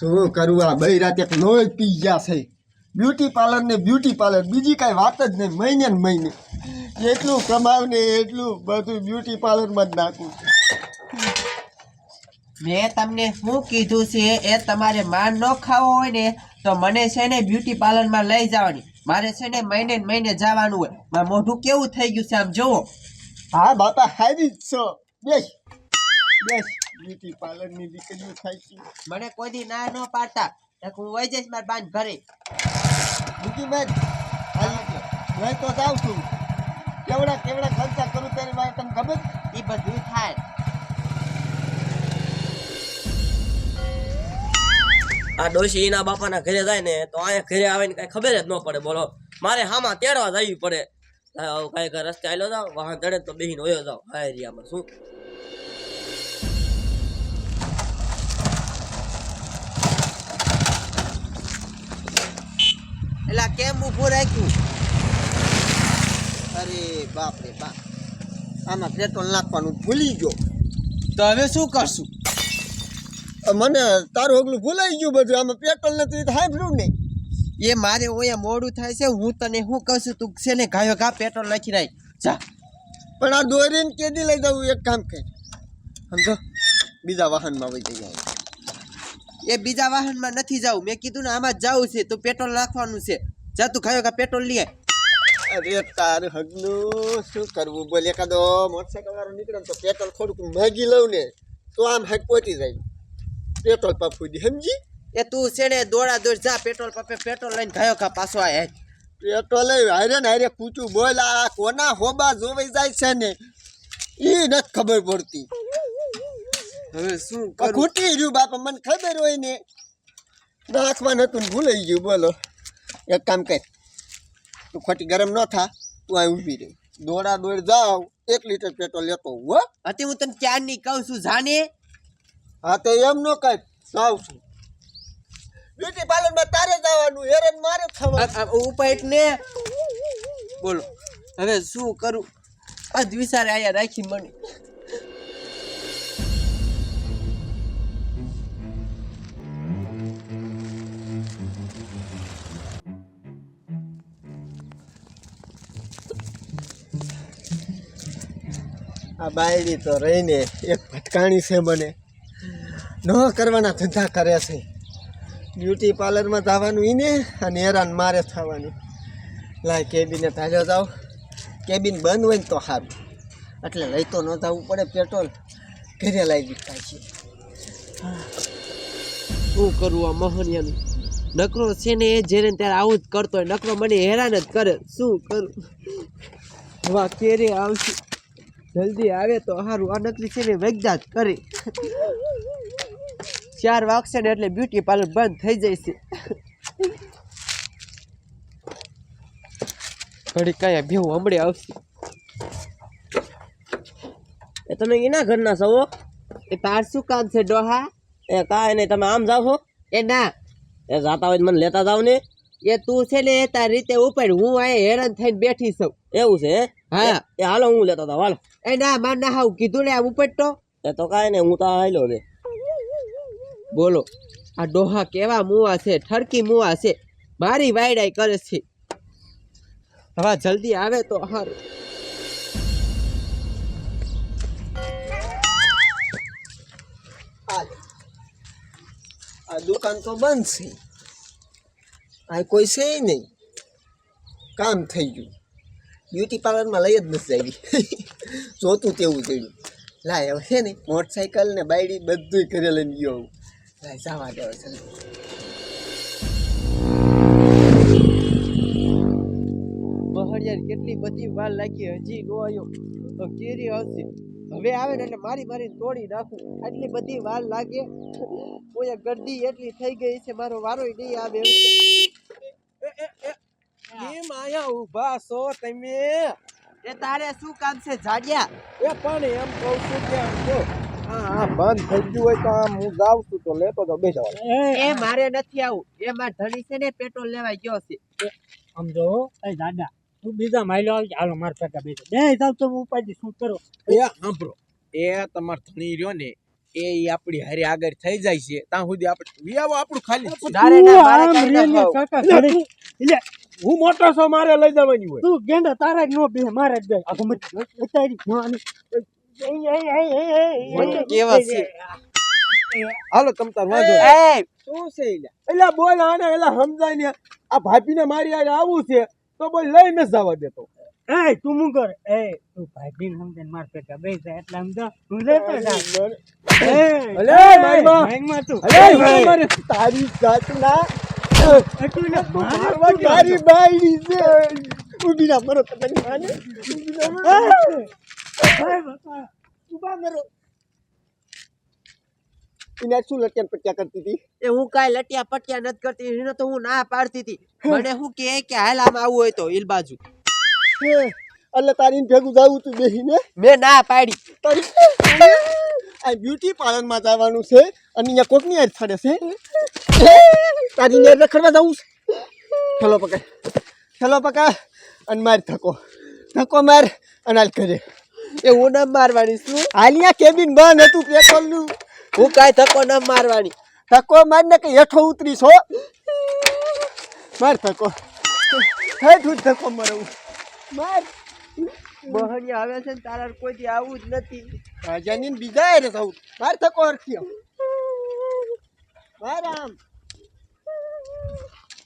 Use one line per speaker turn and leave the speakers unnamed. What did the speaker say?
શું કરવું આ બે રાતે લોહી પી ગયા છે. બ્યુટી પાર્લર ને બ્યુટી પાર્લર બીજી કાંઈ વાત જ નહીં મહિને ને મહિને. એટલું કમાવ ને એટલું બધું બ્યુટી પાર્લરમાં જ નાખું
મેં તમને શું કીધું છે એ તમારે માન ન ખાવો હોય ને તો મને છે ને બ્યુટી પાર્લરમાં લઈ જવાની. મારે છે ને મહિને મહિને જવાનું હોય. મારું મોઢું કેવું થઈ ગયું છે આમ જુઓ.
હા બાપા હારી જ છો. બેસ. બેસ. બ્યુટી પાર્લરની દીકરીઓ થાય છે.
મને કોઈ દી ના ન પાડતા. નકર હું વહી જઈશ મારા બાંધ ઘરે.
બીજી મેં મેં તો જાઉં છું. કેવડા કેવડા ખર્ચા કરું તેની વાત તમને ખબર?
એ બધું થાય.
આ ડોશી એના બાપાના ઘરે જાય ને તો અહીંયા ઘરે આવે ને કઈ ખબર જ ન પડે બોલો. મારે હામાં તેડવા જવી પડે. કઈ કઈ રસ્તે આવેલો જાવ વાહન ચડે તો બેહીને વયો જાઓ હા એરિયામાં શું?
અરે બાપ રે બાપ. આમાં પેટ્રોલ નાખવાનું ભૂલી ગયો.
તો હવે શું કરશું?
મને તારું ઓગલું ભૂલાઈ ગયું બધું. આમાં પેટ્રોલ નથી સાંભળ્યું નહીં.
એ મારે ઓયા મોડું થાય છે. હું તને શું કહું છું? તું છે ને ગાયો ગા પેટ્રોલ નાખી નાખ જા.
પણ આ દોરીને કેદી લઈ જવું એક કામ કર. સમજો? બીજા વાહનમાં વહી જઈ જાય
એ બીજા વાહનમાં નથી જવું મેં કીધું ને આમાં જ જવું છે. તો પેટ્રોલ નાખવાનું છે. જા તું ગાયો ઘા પેટ્રોલ લઈ.
અરે તાર હગનું શું કરવું? બોલ એકાદો મોટરસાઇકલ વાળો નીકળે તો પેટ્રોલ થોડુંક માગી લઉં ને તો આમ હાક પહોંચી જાય. પેટ્રોલ પંપ સુધી સમજી?
એ તું છે ને દોડા દોડ જા પેટ્રોલ પંપે પેટ્રોલ લઈને ગયો કા પાછો આય હાલ.
પેટ્રોલ હારે ને હારે પૂછું બોલ આ કોના હોબા જોવાઈ જાય છે ને? એ નથી ખબર પડતી.
હવે શું
આ ખૂટી રહ્યું બાપા મને ખબર હોય ને. નાખવા નતું ને ભૂલાઈ ગયું બોલો. એક કામ કર. તું ખોટી ગરમ ન થા તું અહીં ઊભી રહી. દોડા દોડ જાવ એક લીટર પેટ્રોલ લેતો હો હો.
તે હું તને ક્યારની કહું છું જાને?
હા તો એમ ન કહે જાઉં છું. બ્યુટી પાર્લરમાં તારે જવાનું હેરાન મારે થવાનું.
ઉપાય ને બોલો હવે શું કરું? આ વિચારે આયા રાખી મને.
આ બાયડી તો રહીને એક ભટકાણી છે મને. ન કરવાના ધંધા કરે છે. બ્યુટી પાર્લરમાં જવાનું એને અને હેરાન મારે થવાનું. લાય કેબિને તાજો જાઓ કેબિન બંધ હોય ને તો સારું એટલે લઈ તો ન જવું પડે પેટ્રોલ. ઘરે લાવી છે.
શું કરવું આ મહનિયાનું નકરો છે ને એ જેને ત્યારે આવું જ કરતો હોય, નકરો મને હેરાન જ કરે. શું કરું? હવા કેરે આવશે. જલ્દી આવે તો સારું આ નકલી છે ને વૈગદા જ કરે. ચાર વાગશે ને એટલે બ્યુટી પાર્લર બંધ થઈ જશે ઘડી કયા ભેવું હમણાં આવશે.
એ તમે એના ઘરના છો
એ તાર શું કામ છે ડોહા?
એ કાંઈ નહીં તમે આમ જાઓ છો?
એ ના.
એ જાતા હોય મને લેતા જાવ ને.
એ તું છે ને તાર રીતે ઉપર હું આ હેરાન થઈને બેઠી છું.
એવું છે હે?
હા.
એ હાલો હું લેતા હતા હાલો.
એ ના માર ના હાવ કીધું ને આ ઉપટતો
એ તો કાંઈ ને હું તો આવેલો ને.
બોલો આ ડોહા કેવા મુવા છે ઠરકી મુવા છે મારી વાયડાઈ કરે છે. હવે જલ્દી આવે તો
આ આ દુકાન તો બંધ છે. આ કોઈ છે નહીં. કામ થઈ ગયું. બ્યુટી પાર્લરમાં લઈ જ નથી આવી જોતું તેવું જોયું લાય, હવે છે ને મોટરસાઇકલ ને બાયડી બધું ઘરે લઈને ગયો હું. લાય, જવા દે હવે જલ્દી
કેટલી બધી વાર લાગી, હજી નો આવ્યો. તો કેરી આવશે. હવે આવે ને એટલે મારી મારી તોડી નાખું. આટલી બધી વાર લાગે. કોઈ ગરદી એટલી થઈ ગઈ છે, મારો વારો નહીં આવે એવું.
કેમ આયા ઊભા છો તમે?
એ તારે શું કામ છે જાડિયા?
એ પણ એમ કહું છું કે જો હા બંધ થઈ ગયું હોય તો આમ હું જાઉં છું તો લેતો તો બેસવા
એ મારે નથી આવું. એ માર ધણી છે ને પેટ્રોલ લેવા ગયો છે.
સમજો એ દાદા તું બીજા માઇલો આવી હાલો માર પેટા બેસો. બે જાવ તો હું ઉપાડી શું કરો?
એ સાંભળો. એ તમાર ધણી રહ્યો ને એ આપડી આપણી હારે આગળ થઈ જાય છે ત્યાં સુધી આપણે વિયાવો આપણું ખાલી.
ના ના, ના
હું મોટો છો મારે લઈ જવાની હોય.
તું ગેંડા તારા જ નો બે મારે જ જાય આ તો મત- નો
કેવા છે?
હાલો તમ તાર વાંધો
એ શું છે?
એલા બોલ આને એલા સમજાય ને આ ભાભીને મારી હારે આવું છે તો બોલ લઈ ન જવા દેતો
એ તું શું કર એ તું ભાભી ને સમજે માર પેટા બે જાય એટલે સમજો હું લેતો જા. એ,
અલે, મારી માં.
ભાઈમાં તું.
અરે ભાઈ મારે.
તારી જાતના
એટલું ને મારે
મારવા
શું
તારી બાયડી છે. ઊભી ના મરો તમારી માને? ઊભી ના મરો.
એ, ભાઈ બાપા.
ઊભા મરો એને શું લટિયા પટ્યા કરતી હતી?
એ હું કાંઈ લટિયા પટિયા નથી કરતી એને તો હું ના પાડતી હતી. મને હું કે કે હાલ આમ આવવું હોય તો ઈલ બાજુ.
હે, એટલે તારી ભેગું જવું તું બેસીને.
મેં ના પાડી.
તારી આ બ્યુટી પાર્લરમાં જવાનું છે અને અહીંયા કોકની યાદ ફરે છે. તારી ને રખડવા જવું છે. ચલો પકડ ચલો પકડ અને માર થકો ધક્કો માર અને હાલ કરે
એ હું ના મારવાની છું?
હાલિયા કેબિન બંધ હતું પેટ્રોલનું
હું કાંઈ ધક્કો ના મારવાની.
થકો માર ને કે હેઠો ઉતરીશ હો. માર થકો હેઠ ધક્કો મારવું માર.
બહણી આવે છે ને તારા કોઈથી આવું જ નથી.
રાજાની બીજા એ થવું માર થકો હરખી મારામ માર આમ.